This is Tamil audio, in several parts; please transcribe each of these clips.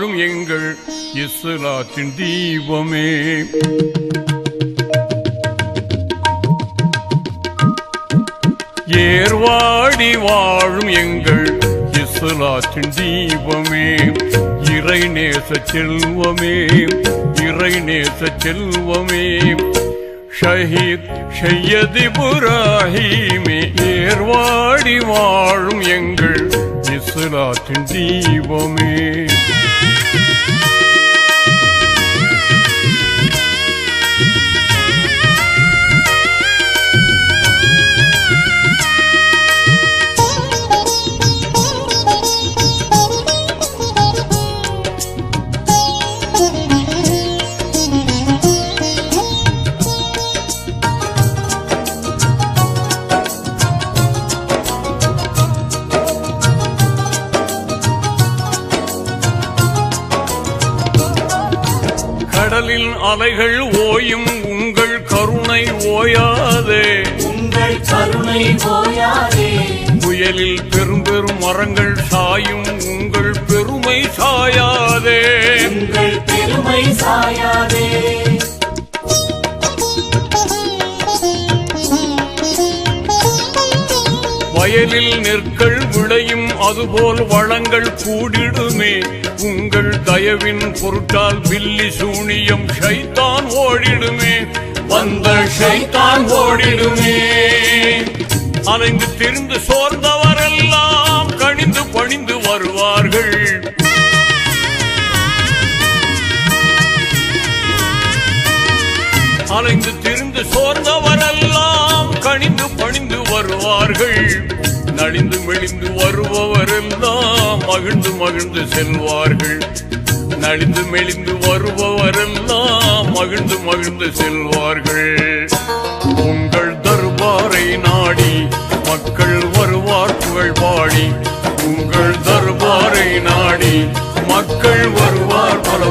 வாழும் எங்கள் இஸ்லாத்தின் தீபமே. ஏர்வாடி வாழும் எங்கள் இஸ்லாத்தின் தீபமே. இறை நேச செல்வமே இறை நேச செல்வமே. ஷஹீத் ஷையதி புராஹிமே ஏர்வாடி வாழும் எங்கள் இஸ்லாத்தின் தீபமே. கடலின் அலைகள் ஓயும் உங்கள் கருணை ஓயாதே. உங்கள் கருணை ஓயாதே. புயலில் பெரும் பெரும் மரங்கள் சாயும் உங்கள் பெருமை சாயாதே. உங்கள் பெருமை சாயாதே. வயலில் நெற்கள் விளையும் அதுபோல் வளங்கள் கூடிடுமே. உங்கள் தயவின் பொருட்டால் பில்லி சூனியம் ஷைத்தான் ஓடிடுமே. வந்த ஷைத்தான் ஓடிடுமே. அலைந்து திரிந்து சோர்ந்தவரெல்லாம் கணிந்து பணிந்து வருவார்கள். அலைந்து திரிந்து சோர்ந்தவரெல்லாம் கணிந்து பணிந்து வருவார்கள். நலிந்து மெளிந்து வருபவரெல்லாம் மகிழ்ந்து மகிழ்ந்து செல்வார்கள். நலிந்து மெலிந்து வருபவரெல்லாம் மகிழ்ந்து மகிழ்ந்து செல்வார்கள். உங்கள் தர்பாரை நாடி மக்கள் வருவார் புகழ் பாடி. உங்கள் தர்பாரை நாடி மக்கள் வருவார் பல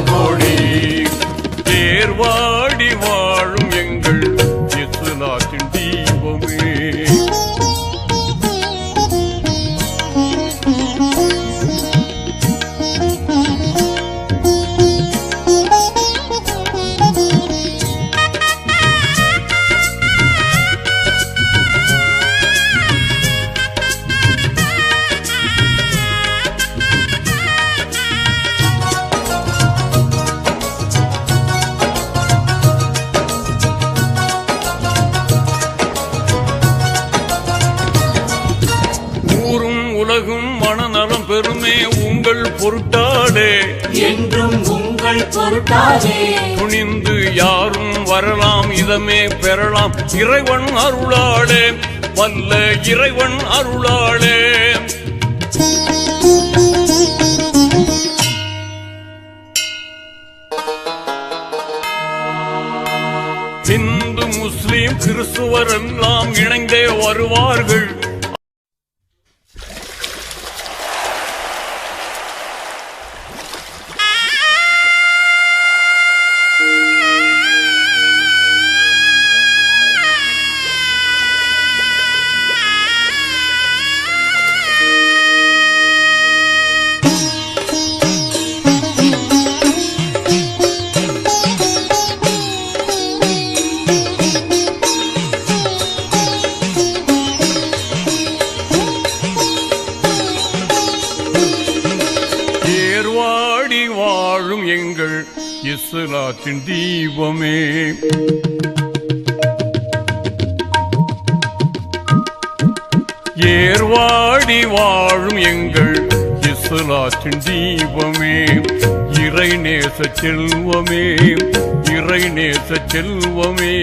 பொருட்டாடே என்றும் உங்கள் பொருட்டாதே துணிந்து யாரும் வரலாம் இதமே பெறலாம். இறைவன் அருளாளே வல்ல இறைவன் அருளாளே. இந்து முஸ்லிம் கிறிஸ்துவர் எல்லாம் இணைந்தே வருவார்கள். இஸ்லாத்தின் தீபமே. ஏர்வாடி வாழும் எங்கள் இஸ்லாத்தின் தீபமே. இறை நேச செல்வமே இறை நேச செல்வமே.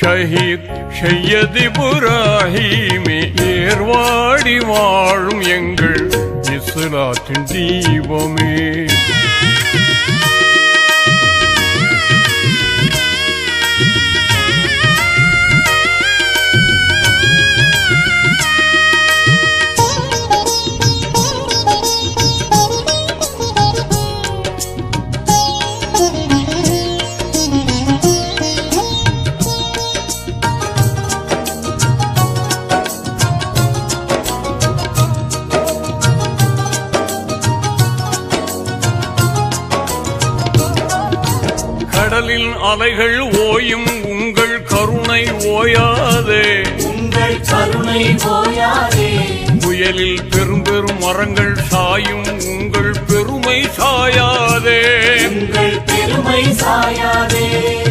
ஷஹீத் ஷையதி புராஹிமே ஏர்வாடி வாழும் எங்கள் இஸ்லாத்தின் தீபமே. கடலின் அலைகள் ஓயும் உங்கள் கருணை ஓயாதே. உங்கள் கருணை ஓயாதே. புயலில் பெரும் பெரும் மரங்கள் சாயும் உங்கள் பெருமை சாயாதே. உங்கள் பெருமை சாயாதே.